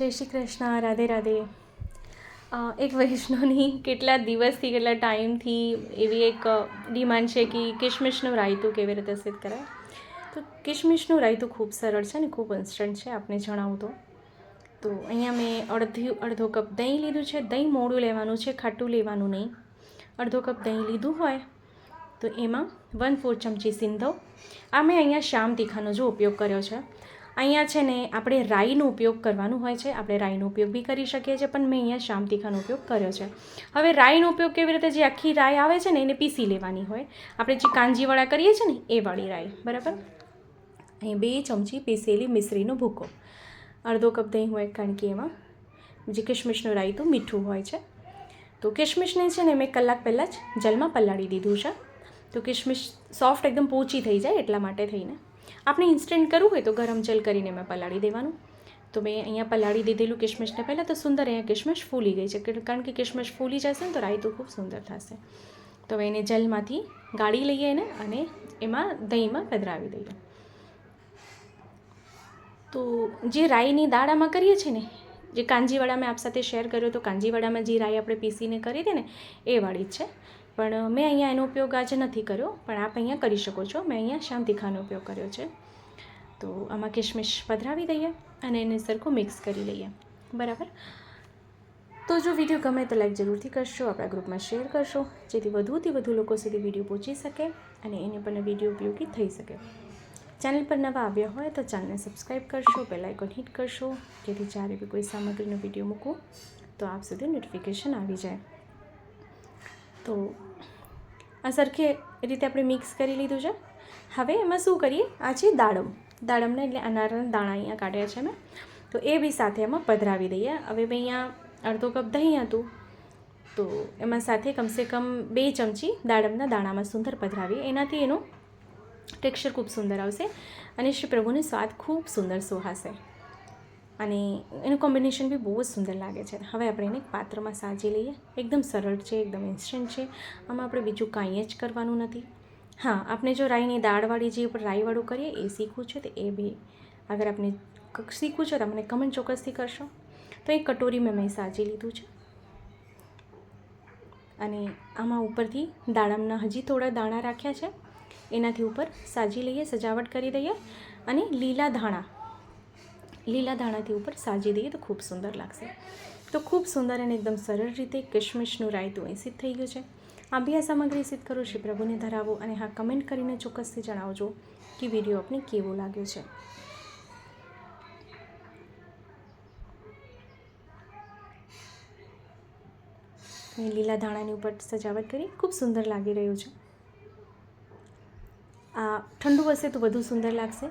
જય શ્રી કૃષ્ણ, રાધે રાધે. એક વૈષ્ણવની કેટલા દિવસથી, કેટલા ટાઈમથી એવી એક ડિમાન્ડ છે કે કિશમિશનું રાયતું કેવી રીતે સિદ્ધ કરાય? તો કિશમિશનું રાયતું ખૂબ સરળ છે અને ખૂબ ઇન્સ્ટન્ટ છે, આપને જણાવું તો. તો અહીંયા મેં અડધી, અડધો કપ દહીં લીધું છે. દહીં મોડું લેવાનું છે, ખાટું લેવાનું નહીં. અડધો કપ દહીં લીધું હોય, તો એમાં વન ફોર ચમચી સિંધો. આ મેં અહીંયા શ્યામ તીખાનો જો ઉપયોગ કર્યો છે. અહીંયા છે ને આપણે રાઈનો ઉપયોગ કરવાનું હોય છે. આપણે રાઈનો ઉપયોગ બી કરી શકીએ છીએ, પણ મેં અહીંયા શામ તીખાનો ઉપયોગ કર્યો છે. હવે રાઈનો ઉપયોગ કેવી રીતે જે આખી રાઈ આવે છે ને એને પીસી લેવાની હોય. આપણે જે કાંજીવાળા કરીએ છીએ ને, એ વાળી રાઈ, બરાબર? અહીં બે ચમચી પીસેલી મિશ્રીનો ભૂકો. અડધો કપ દહીં હોય, કારણ કે એમાં જે કિશમિશનું રાયતું મીઠું હોય છે. તો કિશમિશને છે ને મેં કલાક પહેલાં જ જલમાં પલાળી દીધું છે. તો કિશમિશ સોફ્ટ એકદમ પોચી થઈ જાય એટલા માટે થઈને. આપણે ઇન્સ્ટન્ટ કરવું હોય તો ગરમ જલ કરીને મેં પલાળી દેવાનું. તો મેં અહીંયા પલાળી દીધેલું કિશમિશને પહેલાં તો સુંદર અહીંયા કિશમિશ ફૂલી ગઈ છે. કારણ કે કિશમિશ ફૂલી જશે ને તો રાયતું ખૂબ સુંદર થશે. તો હવે એને જલમાંથી ગાળી લઈએ એને અને એમાં દહીંમાં પધરાવી દઈએ. તો જે રાઈની દાળ આમાં કરીએ છીએ ને, જે કાંજીવાડા મેં આપ સાથે શેર કર્યો, તો કાંજીવાડામાં જે રાઈ આપણે પીસીને કરી હતી ને, એ વાળી જ છે. પણ મેં અહીંયા એનો ઉપયોગ આજે નથી કર્યો, પણ આપ અહીંયા કરી શકો છો. મેં અહીંયા શાંતિ ખાનો ઉપયોગ કર્યો છે. તો આમાં કિશમિશ પધરાવી દઈએ અને એને સરખું મિક્સ કરી લઈએ. બરાબર? તો જો વીડિયો ગમે તો લાઈક જરૂરથી કરશો, આપણા ગ્રુપમાં શેર કરશો, જેથી વધુથી વધુ લોકો સુધી વીડિયો પહોંચી શકે અને એને પણ વીડિયો ઉપયોગી થઈ શકે. ચેનલ પર નવા આવ્યા હોય તો ચેનલને સબસ્ક્રાઈબ કરશો, બેલ આઇકોન હિટ કરશો, જેથી જ્યારે બી કોઈ સામગ્રીનો વીડિયો મૂકું, તો આપ સુધી નોટિફિકેશન આવી જાય. તો આ સરખી રીતે આપણે મિક્સ કરી લીધું છે. હવે એમાં શું કરીએ? આ છે દાડમ. દાડમને એટલે અનારના દાણા અહીંયા કાઢ્યા છે મેં તો એ બી સાથે એમાં પધરાવી દઈએ. હવે મેં અહીંયા અડધો કપ દહીં હતું. તો એમાં સાથે કમસે કમ બે ચમચી દાડમના દાણામાં સુંદર પધરાવીએ. એનાથી એનું ટેક્સચર ખૂબ સુંદર આવશે અને શ્રી પ્રભુને સ્વાદ ખૂબ સુંદર સુહાશે. અને એનું કોમ્બિનેશન બી બહુ જ સુંદર લાગે છે. હવે આપણે એને પાત્રમાં સાજી લઈએ. એકદમ સરળ છે, એકદમ ઇન્સ્ટન્ટ છે. આમાં આપણે બીજું કાંઈ જ કરવાનું નથી. હા, આપણે જો રાઈની દાળવાળી જે ઉપર રાઈવાળું કરીએ, એ શીખવું છે તો એ બી. અગર આપણે શીખવું છે તો મને કમેન્ટ ચોક્કસથી કરશો. તો એ કટોરી મેં મેં સાજી લીધું છે. અને આમાં ઉપરથી દાડમના હજી થોડા દાણા રાખ્યા છે. એનાથી ઉપર સાજી લઈએ, સજાવટ કરી દઈએ. અને લીલા ધાણા લીલા ધાણાથી ઉપર સાજી દઈએ તો ખૂબ સુંદર લાગશે. તો ખૂબ સુંદર અને એકદમ સરળ રીતે કિશમિશનું રાયતું અહીં સિદ્ધ થઈ ગયું છે. આ બી આ સામગ્રી સિદ્ધ કરો, શ્રી પ્રભુને ધરાવો અને હા, કમેન્ટ કરીને ચોક્કસથી જણાવજો કે વીડિયો આપને કેવો લાગ્યો છે. લીલા ધાણાની ઉપર સજાવટ કરી ખૂબ સુંદર લાગી રહ્યું છે. આ ઠંડુ હશે તો વધુ સુંદર લાગશે.